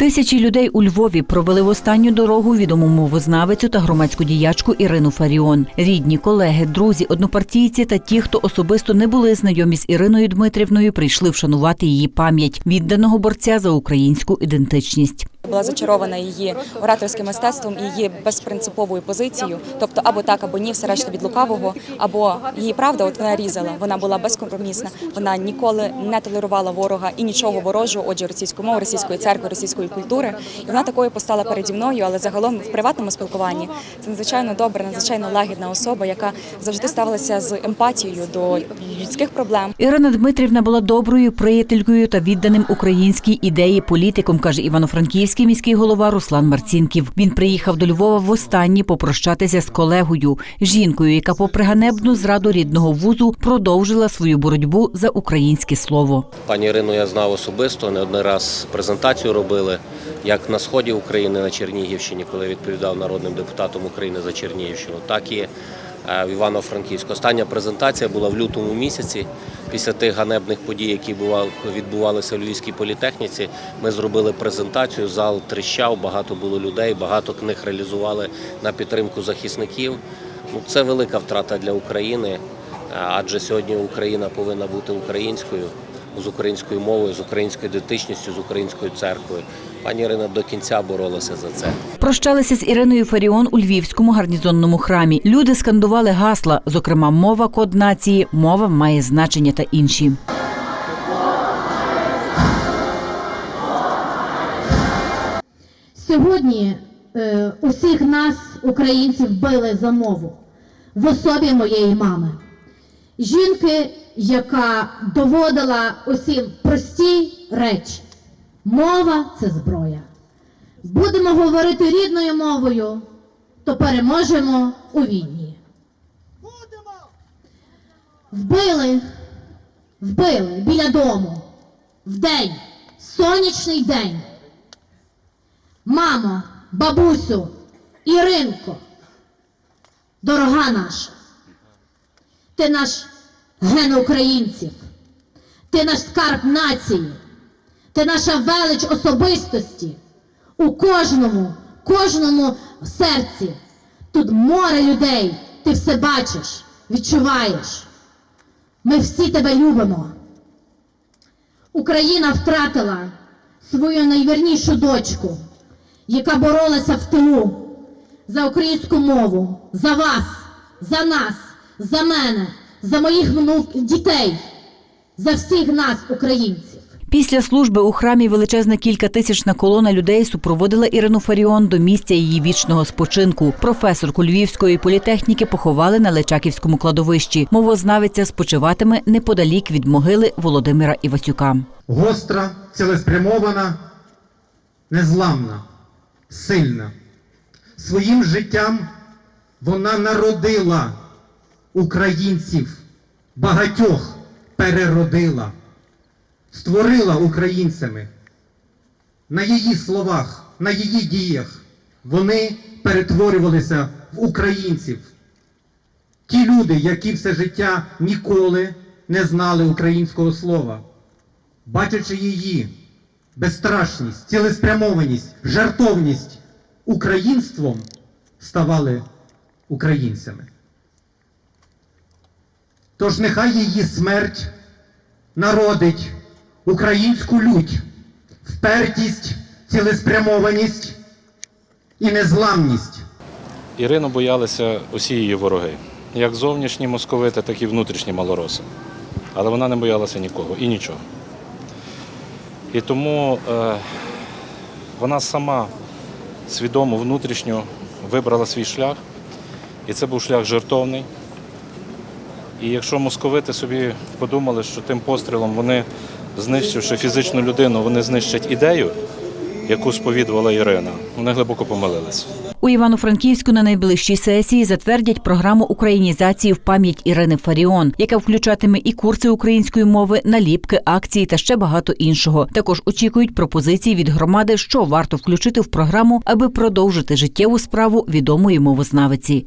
Тисячі людей у Львові провели в останню дорогу відому мовознавицю та громадську діячку Ірину Фаріон. Рідні, колеги, друзі, однопартійці та ті, хто особисто не були знайомі з Іриною Дмитрівною, прийшли вшанувати її пам'ять відданого борця за українську ідентичність. Була зачарована її ораторським мистецтвом і її безпринциповою позицією, тобто або так, або ні, все решта від лукавого, або її правда, от вона різала. Вона була безкомпромісна. Вона ніколи не толерувала ворога і нічого ворожого, отже, російської мови, російської церкви, російської культури. І вона такою постала переді мною, але загалом в приватному спілкуванні це надзвичайно добра, надзвичайно лагідна особа, яка завжди ставилася з емпатією до людських проблем. Ірина Дмитрівна була доброю приятелькою та відданим українській ідеї політиком, каже івано-франківський міський голова Руслан Марцінків. Він приїхав до Львова востаннє попрощатися з колегою, жінкою, яка, попри ганебну зраду рідного вузу, продовжила свою боротьбу за українське слово. Пані Ірину я знав особисто, не один раз презентацію робили як на сході України на Чернігівщині, коли відповідав народним депутатом України за Чернігівщину, так і е, в Івано-Франківську. Остання презентація була в лютому місяці. Після тих ганебних подій, які відбувалися в Львівській політехніці, ми зробили презентацію. Зал тріщав, багато було людей, багато книг реалізували на підтримку захисників. Ну, це велика втрата для України, адже сьогодні Україна повинна бути українською з українською мовою, з українською ідентичністю, з українською церквою. Пані Ірина до кінця боролася за це. Прощалися з Іриною Фаріон у Львівському гарнізонному храмі. Люди скандували гасла, зокрема, мова код нації, мова має значення та інші. Сьогодні е, усіх нас, українців, били за мову в особі моєї мами. Жінки, яка доводила усі прості речі. Мова це зброя. Будемо говорити рідною мовою, то переможемо у війні. Вбили, вбили біля дому, в день, сонячний день. Мамо, бабусю, Іринко, дорога наша, ти наш ген українців, ти наш скарб нації, ти наша велич особистості. У кожному, кожному серці. Тут море людей, ти все бачиш, відчуваєш. Ми всі тебе любимо. Україна втратила свою найвірнішу дочку, яка боролася в тилу за українську мову, за вас, за нас, за мене, за моїх внук, дітей, за всіх нас, українців. Після служби у храмі величезна кількатисячна колона людей супроводила Ірину Фаріон до місця її вічного спочинку. Професорку Львівської політехніки поховали на Личаківському кладовищі. Мовознавиця спочиватиме неподалік від могили Володимира Івасюка. гостра, цілеспрямована, незламна, сильна. Своїм життям вона народила українців, багатьох переродила, створила українцями. На її словах, на її діях вони перетворювалися в українців. Ті люди, які все життя ніколи не знали українського слова бачачи її безстрашність, цілеспрямованість, жартовність українством, ставали українцями. Тож нехай її смерть народить українську лють, впертість, цілеспрямованість і незламність. Ірину боялися усі її вороги, як зовнішні московити, так і внутрішні малороси. Але вона не боялася нікого і нічого. І тому е, вона сама свідомо внутрішньо вибрала свій шлях, і це був шлях жертовний. І якщо московити собі подумали, що тим пострілом вони, знищивши фізичну людину, вони знищать ідею, яку сповідувала Ірина, вони глибоко помилилися. У Івано-Франківську на найближчій сесії затвердять програму українізації в пам'ять Ірини Фаріон, яка включатиме і курси української мови, наліпки, акції та ще багато іншого. Також очікують пропозиції від громади, що варто включити в програму, аби продовжити життєву справу відомої мовознавиці.